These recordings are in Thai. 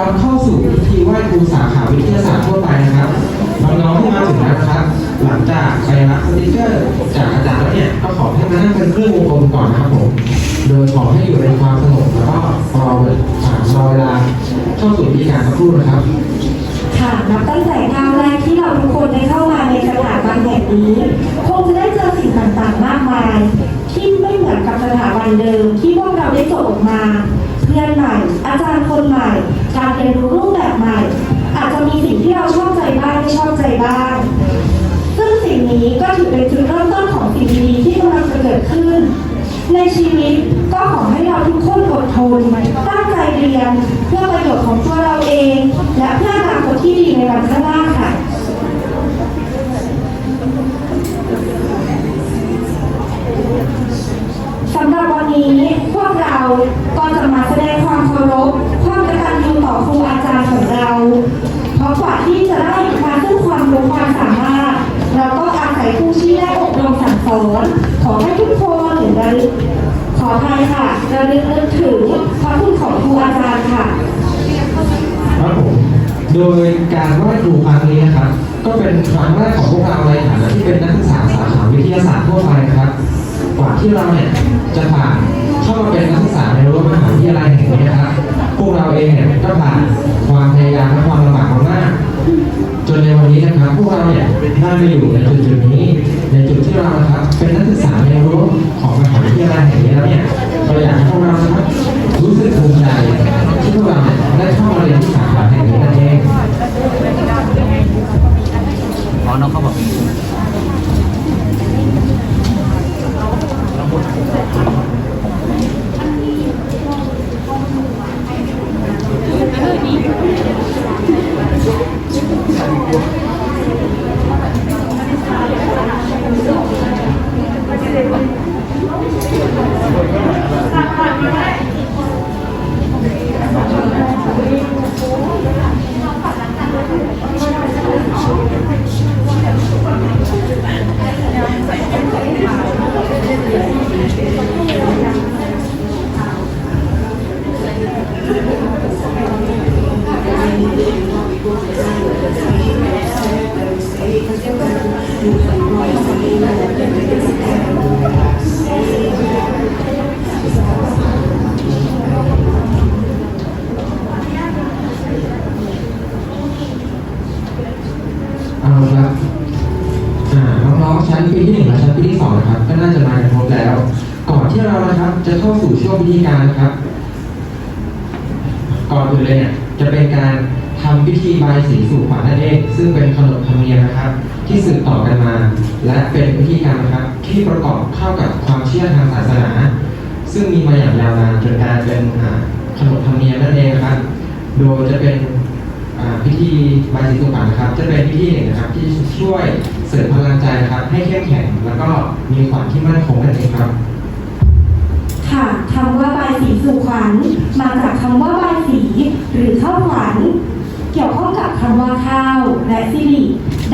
รับเข้าสู่พิธีไหว้ครูสาขาวิทยาศาสตร์ทั่วไปนะครับน้องๆที่มาถึงแล้วนะครับ หลังจากไปรับสติกเกอร์จากอาจารย์แล้วเนี่ยก็ขอให้มานั่งเป็นเครื่องวงกลมก่อนนะครับผมโดยขอให้อยู่ในความสงบแล้วก็รอผ่านรอเวลาเข้าสู่พิธีการสักครู่นะครับค่ะนับตั้งแต่ก้าวแรกที่เราทุกคนได้เข้ามาในสถาบันแห่งนี้คงจะได้เจอสิ่งต่างๆมากมาย ที่ไม่เหมือนกับสถาบันเดิมที่พวกเราได้จบออกมา เพื่อนใหม่ อาจารย์คนใหม่ การเรียนรู้รูปแบบใหม่ อาจจะมีสิ่งที่เราชอบใจบ้างไม่ชอบใจบ้าง ซึ่งสิ่งนี้ก็ถือเป็นจุดเริ่มต้นของสิ่งดีๆที่กำลังจะเกิดขึ้น ในชีวิตก็ขอให้เราทุกคนอดทนตั้งใจเรียนเพื่อประโยชน์ของตัวเราเอง และเพื่ออนาคตที่ดีในวันข้างหน้าค่ะสำหรับวันนี้ กเราก็จะมาแสดงความเคารพความกตัญญูต่อครูอาจารย์ของเรา เพราะกว่าที่จะได้มาซึ่งความรู้ความสามารถ เราก็อาศัยผู้ชี้แนะอบรมสั่งสอนขอให้ทุกคนระลึกขออภัยค่ะระลึกนึกถึงพระคุณของครูอาจารย์ค่ะครับผมโดยการไหว้ครูครั้งนี้นะครับ ก็เป็นครั้งแรกของพวกเราในฐานะที่เป็นนักศึกษาสาขาวิทยาศาสตร์ทั่วไปนะครับ กว่าที่เราเนี่ยจะผ่าน เข้ามาเป็นนักศึกษาในรั้วมหาวิทยาลัยแห่งนี้นะครับ พวกเราเองเนี่ยก็ผ่านความพยายามและความลำบากมามาก จนในวันนี้นะครับ พวกเราเนี่ยได้มาอยู่ในจุดจุดนี้ ในจุดที่เรานะครับ เป็นนักศึกษาในรั้วของมหาวิทยาลัยแห่งนี้แล้วเนี่ยเราอยากให้พวกเรานะครับรู้สึกภูมิใจที่พวกเราเนี่ยได้เข้ามาเรียนที่สาขาแห่งนี้นั่นเองอ๋อน้องเขาบอก เอาละครับอ่าน้องๆชั้นปีที่หนึ่งและชั้นปีที่สองนะครับก็น่าจะมากันครบแล้ว ก่อนที่เรานะครับจะเข้าสู่ช่วงพิธีการนะครับ ก่อนอื่นเลยเนี่ยจะเป็นการทำพิธีบายสีสู่ขวัญนั่นเองซึ่งเป็นขนบธรรมเนียมนะครับ ที่สืบต่อกันมา และเป็นพิธีการนะครับ ที่ประกอบเข้ากับความเชื่อทางศาสนา ซึ่งมีมาอย่างยาวนานจนกลายเป็นขนบธรรมเนียมนั่นเองครับ โดยจะเป็นพิธีบายสีสู่ขวัญนะครับ จะเป็นพิธีหนึ่งนะครับ ที่ช่วยเสริมพลังใจนะครับ ให้เข้มแข็งแล้วก็มีขวัญที่มั่นคงนั่นเองครับค่ะคำว่าบายสีสู่ขวัญมาจากคำว่าบายสี หรือข้าวขวัญ เกี่ยวข้องกับคำว่าข้าวและสิริ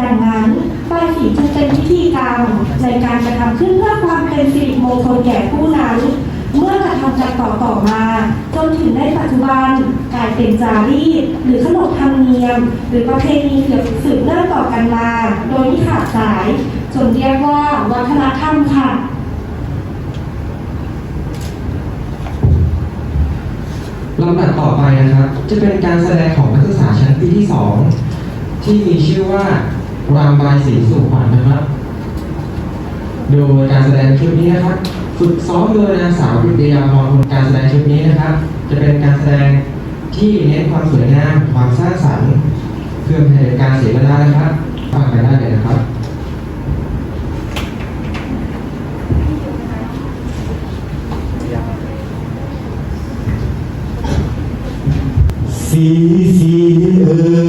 ดังนั้นบายสีจึงเป็นพิธีกรรมในการกระทำขึ้นเพื่อความเป็นสิริมงคลแก่ผู้นั้น เมื่อกระทำกันต่อต่อๆมา จนถึงในปัจจุบันกลายเป็นจารีตหรือขนบธรรมเนียม หรือประเพณีเกี่ยวกับสืบเนื่องต่อกันมา โดยที่ขาดสายจนเรียกว่าวัฒนธรรมค่ะ ลำดับต่อ ไปนะครับ จะเป็นการแสดงของนักศึกษาชั้นปีที่2ที่มีชื่อว่ารำบายสีสู่ขวัญนะครับ โดยการแสดงชุดนี้นะครับ ฝึกซ้อมโดยนางสาวพิทยาพรการแสดงชุดนี้นะครับ จะเป็นการแสดงที่เน้นความสวยงามความสร้างสรรค์เพื่อให้การเสียเวลานะครับฟังกันได้เลยนะครับ สีสีเอ่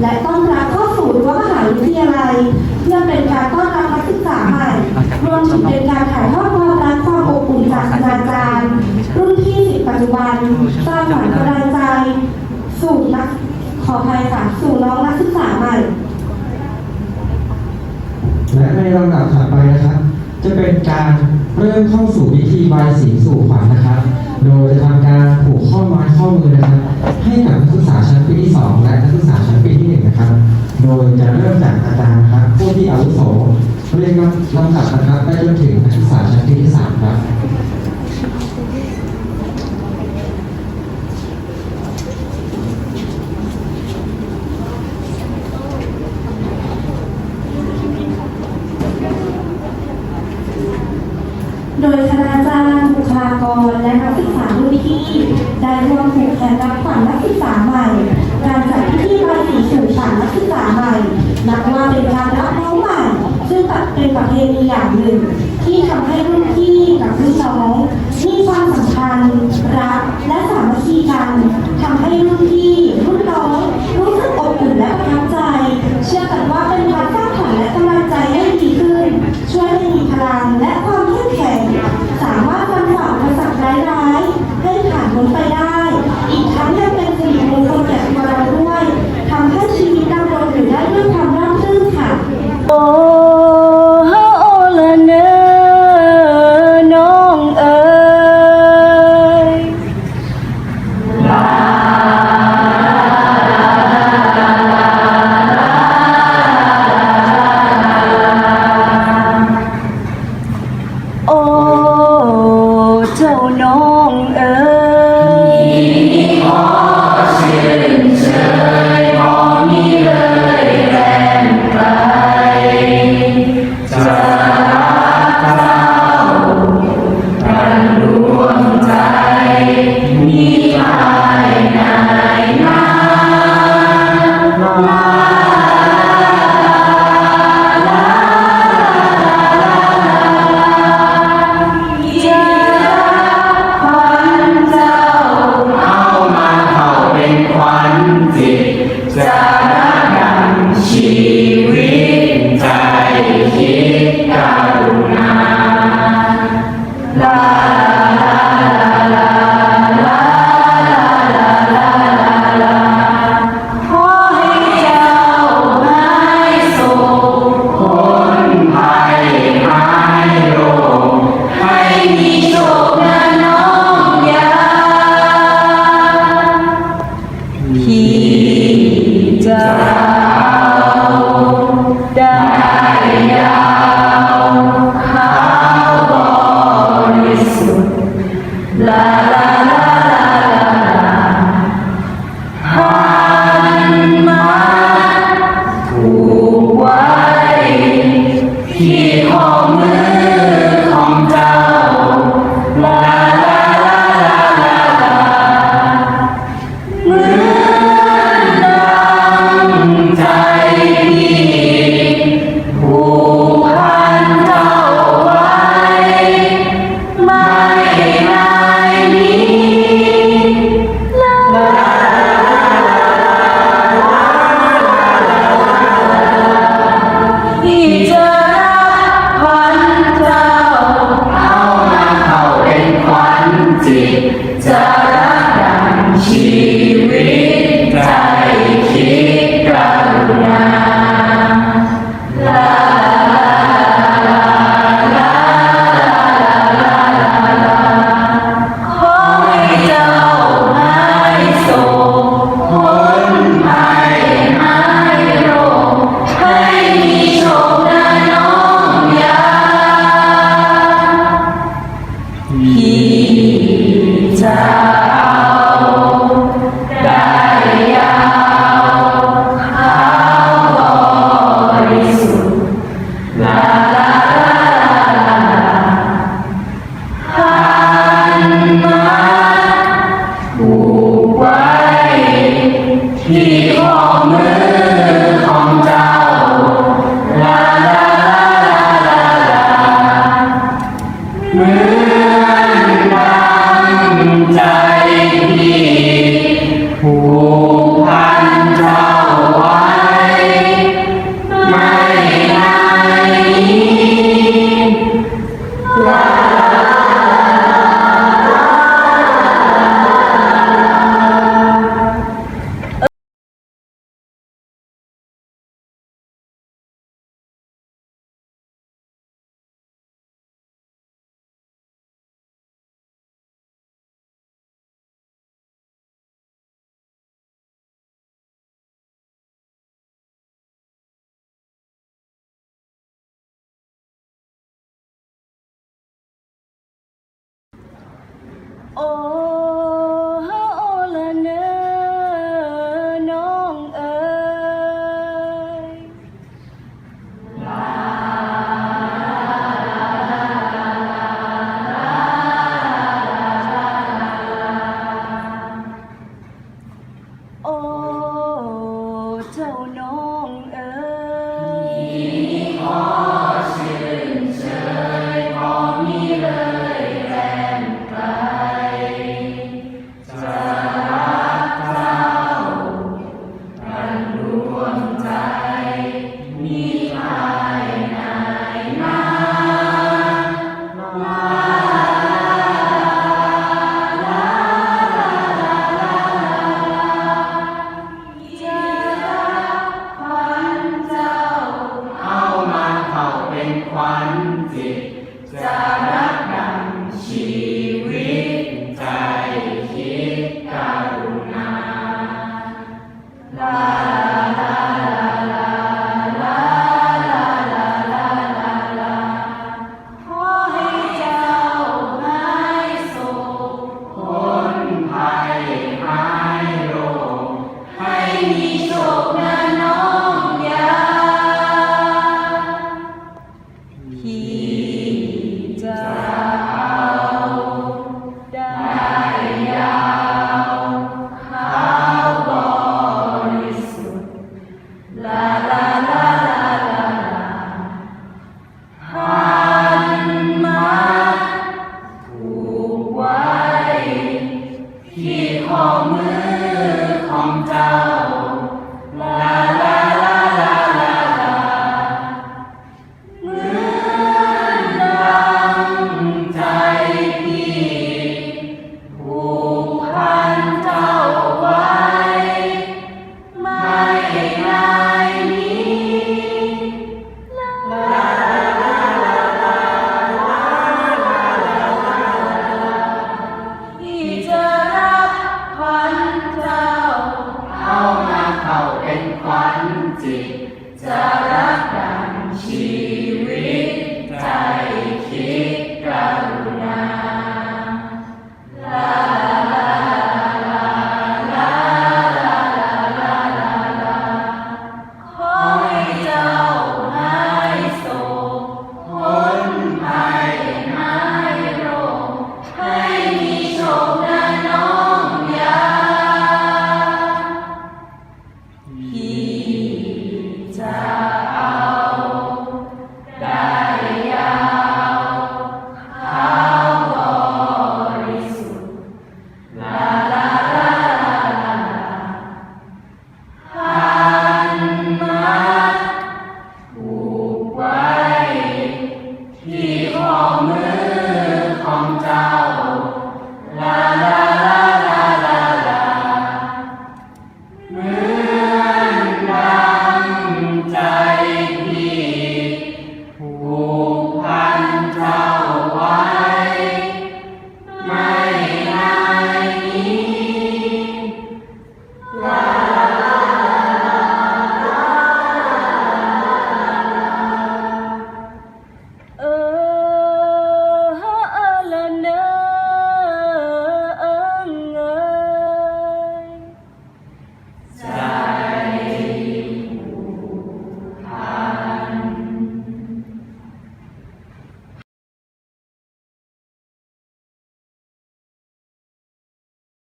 และต้องรับเข้าสู่รั้วมหาวิทยาลัย เพื่อเป็นการต้อนรับนักศึกษาใหม่ รวมถึงเป็นการถ่ายทอดความรักความอบอุ่นจากคณาจารย์รุ่นที่สิบปัจจุบันสร้างขวัญกำลังใจ สู่นักขออภัยค่ะสู่น้องนักศึกษาใหม่ และในลำดับถัดไปนะครับ จะเป็นการเริ่มเข้าสู่พิธีบายสีสู่ขวัญนะครับ โดยจะทำการผูกข้อไม้ข้อมือนะครับ ให้กับนักศึกษาชั้นปีที่ 2 และนักศึกษาชั้นปีที่1นะครับ โดยจะเริ่มจากอาจารย์ครับผู้ที่อาวุโสเรียงลำดับนะครับได้จนถึงนักศึกษาชั้นปีที่3ครับโดยคณาจารย์บุคลากรและนักศึกษารุ่นพี่ได้ร่วมกแขนรับ ter จ